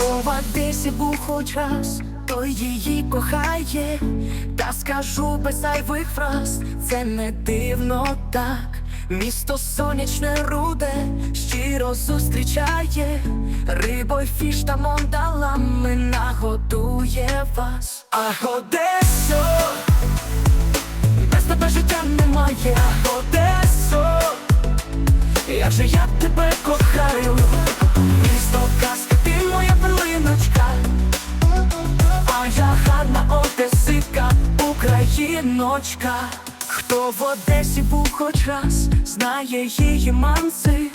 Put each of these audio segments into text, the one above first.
Одесі був хоч раз, той її кохає, та скажу без зайвих фраз, це не дивно так. Місто сонячне руде, щиро зустрічає, рибою фіш та мондалами нагодує вас. А Одесо, без тебе життя немає, Одесо, як же я тебе кохаю, україночка. Хто в Одесі був хоч раз, знає її манси,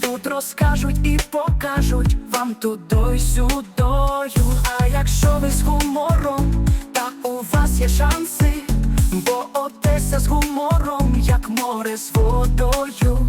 тут розкажуть і покажуть вам тудою сюдою. А якщо ви з гумором, та у вас є шанси, бо Одеса з гумором, як море з водою.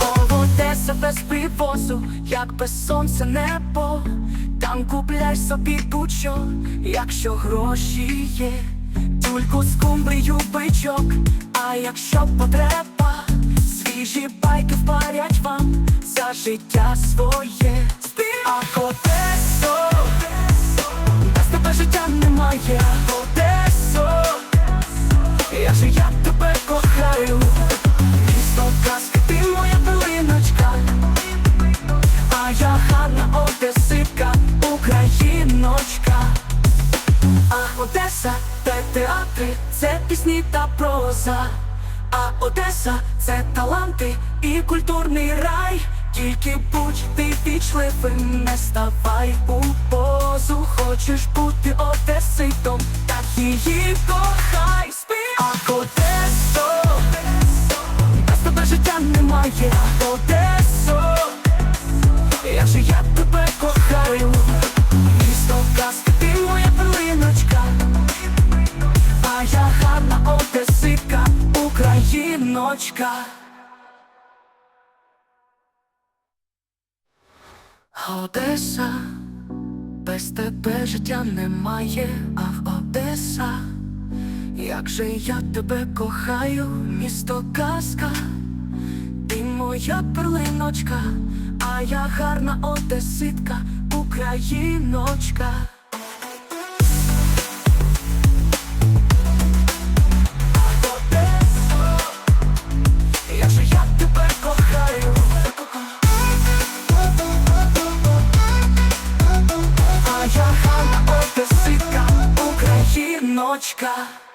О, Одеса без привозу, як без сонця небо. Там купляй собі будь-що, якщо гроші є. Тюльку з кумбрію бичок, а якщо потреба, свіжі байки впарять вам за життя своє. А Одесо, без тебе життя немає, Одесо, я же я тебе кохаю, місто ти моя пилиночка, а я гарна одеситка, україночка. А Одеса це театри, це пісні та проза. А Одеса це таланти і культурний рай. Тільки будь ти вічливим, не ставай у позу. Хочеш бути одеситом, так її кохай спи. А Одесо, без тебе життя немає, Одесо, як же я тебе кохаю, місто казки, ти моя пилиночка, а я гарна одеситка, україночка. Одеса, без тебе життя немає, ах Одеса, як же я тебе кохаю, місто казка, ти моя перлиночка, а я гарна одеситка, україночка. А